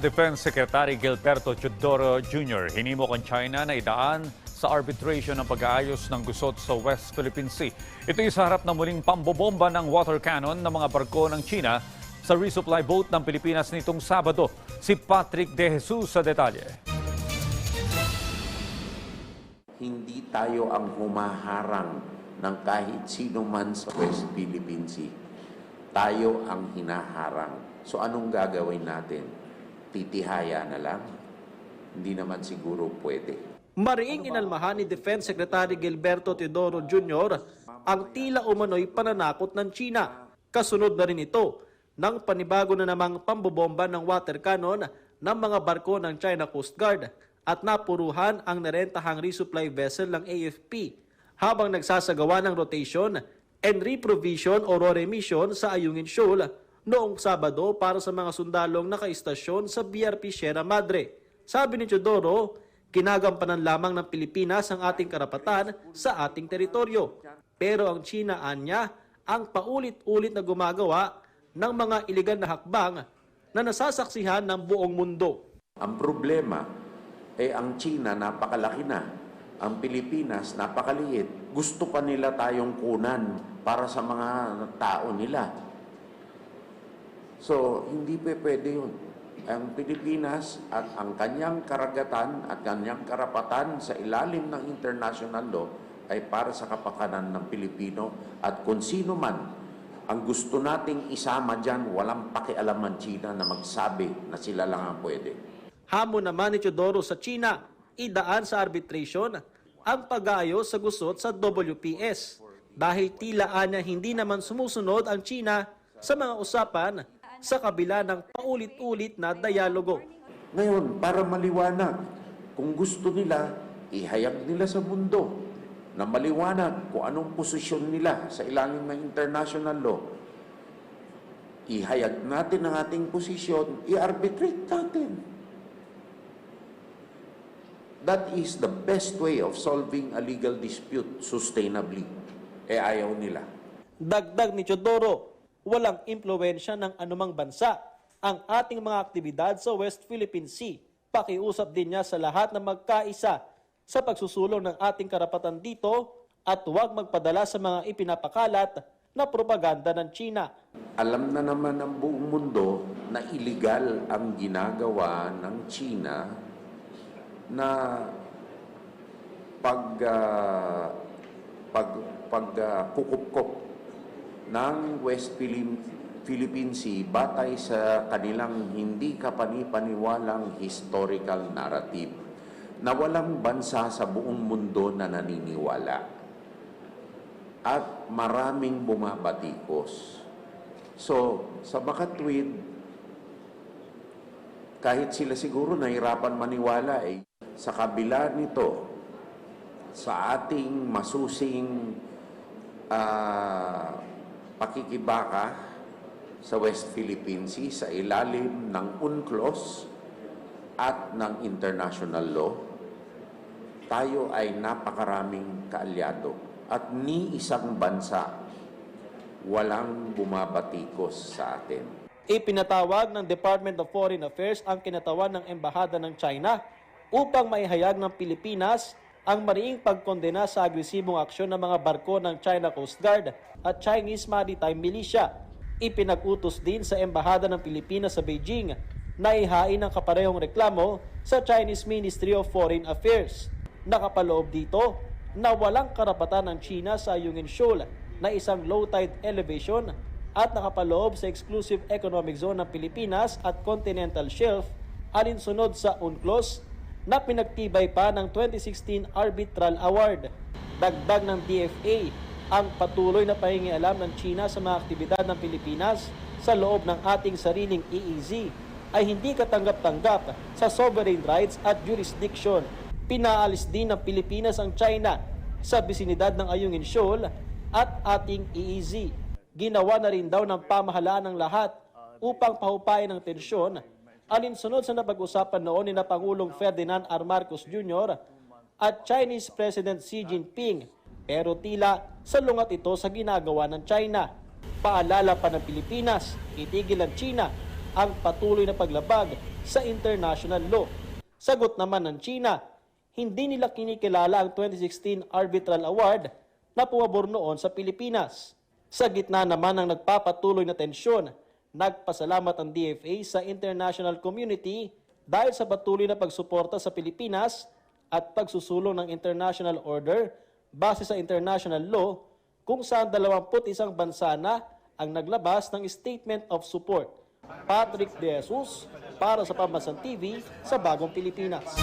Defense Secretary Gilberto Teodoro Jr. hinimok ang China na idaan sa arbitration ng pag-aayos ng gusot sa West Philippine Sea. Ito sa harap ng muling pambobomba ng water cannon ng mga barko ng China sa resupply boat ng Pilipinas nitong Sabado. Si Patrick De Jesus sa detalye. hindi tayo ang humaharang ng kahit sino man sa West Philippine Sea. Tayo ang hinaharang. So anong gagawin natin? Titihaya na lang? Hindi naman siguro pwede. Mariing inalmahan ni Defense Secretary Gilberto Teodoro Jr. ang tila umano'y pananakot ng China. Kasunod na rin ito ng panibago na namang pambobomba ng water cannon ng mga barko ng China Coast Guard at napuruhan ang narentahang resupply vessel ng AFP habang nagsasagawa ng rotation and reprovision o remission sa Ayungin Shoal noong Sabado para sa mga sundalong nakaistasyon sa BRP Sierra Madre. Sabi ni Teodoro, Kinagampanan lamang ng Pilipinas ang ating karapatan sa ating teritoryo. Pero ang China anya ang paulit-ulit na gumagawa ng mga iligal na hakbang na nasasaksihan ng buong mundo. Ang problema, eh ang China napakalaki na. Ang Pilipinas napakaliit. Gusto pa nila tayong kunan para sa mga tao nila. So, hindi pa pwede yun. Ang Pilipinas at ang kanyang karagatan at kanyang karapatan sa ilalim ng international law ay para sa kapakanan ng Pilipino at kung sino man ang gusto nating isama dyan, walang pakialam ang China na magsabi na sila lang ang pwede. Hamon naman ni Teodoro sa China, idaan sa arbitration ang pag-aayos sa gusot sa WPS dahil tila anya hindi naman sumusunod ang China sa mga usapan sa kabila ng paulit-ulit na dialogo. Ngayon, para maliwanag, kung gusto nila, ihayag nila sa mundo na maliwanag kung anong posisyon nila sa ilalim ng international law. Ihayag natin ang ating posisyon, i-arbitrate natin. That is the best way of solving a legal dispute sustainably. Eh ayaw nila. Dagdag ni Teodoro, walang impluensya ng anumang bansa ang ating mga aktibidad sa West Philippine Sea. Pakiusap din niya sa lahat na magkaisa sa pagsusulong ng ating karapatan dito at huwag magpadala sa mga ipinapakalat na propaganda ng China. Alam na naman ng buong mundo na illegal ang ginagawa ng China na pag ah, pag pag ah, kukupkop ng West Philip- Philippine Sea batay sa kanilang hindi kapanipaniwalang historical narrative na walang bansa sa buong mundo na naniniwala at maraming bumabatikos. So, sa Bakatwid, kahit sila siguro nahirapan maniwala eh, sa kabila nito, sa ating masusing ah, pakikibaka sa West Philippine Sea sa ilalim ng UNCLOS at ng international law, tayo ay napakaraming kaalyado at ni isang bansa walang bumabatikos sa atin. Ipinatawag ng Department of Foreign Affairs ang kinatawan ng Embahada ng China upang maihayag ng Pilipinas ang mariing pagkondena sa agresibong aksyon ng mga barko ng China Coast Guard at Chinese Maritime Militia. Ipinag-utos din sa Embahada ng Pilipinas sa Beijing na ihain ang kaparehong reklamo sa Chinese Ministry of Foreign Affairs. Nakapaloob dito na walang karapatan ng China sa Ayungin Shoal na isang low tide elevation at nakapaloob sa exclusive economic zone ng Pilipinas at continental shelf alinsunod sa UNCLOS na pinagtibay pa ng 2016 Arbitral Award. Dagdag ng DFA ang patuloy na pahingialam ng China sa mga aktibidad ng Pilipinas sa loob ng ating sariling EEZ ay hindi katanggap-tanggap sa sovereign rights at jurisdiction. Pinaalis din ng Pilipinas ang China sa bisinidad ng Ayungin Shoal at ating EEZ. Ginawa na rin daw ng pamahalaan ng lahat upang pahupain ang tensyon alinsunod sa napag-usapan noon ni na Pangulong Ferdinand R. Marcos Jr. at Chinese President Xi Jinping pero tila salungat ito sa ginagawa ng China. Paalala pa ng Pilipinas, itigil ang China ang patuloy na paglabag sa international law. Sagot naman ng China, hindi nila kinikilala ang 2016 Arbitral Award na pumabor noon sa Pilipinas. Sa gitna naman ng nagpapatuloy na tensyon, nagpasalamat ang DFA sa international community dahil sa patuloy na pagsuporta sa Pilipinas at pagsusulong ng international order base sa international law kung saan 21 bansa na ang naglabas ng Statement of Support. Patrick De Jesus para sa Pambansang TV sa Bagong Pilipinas.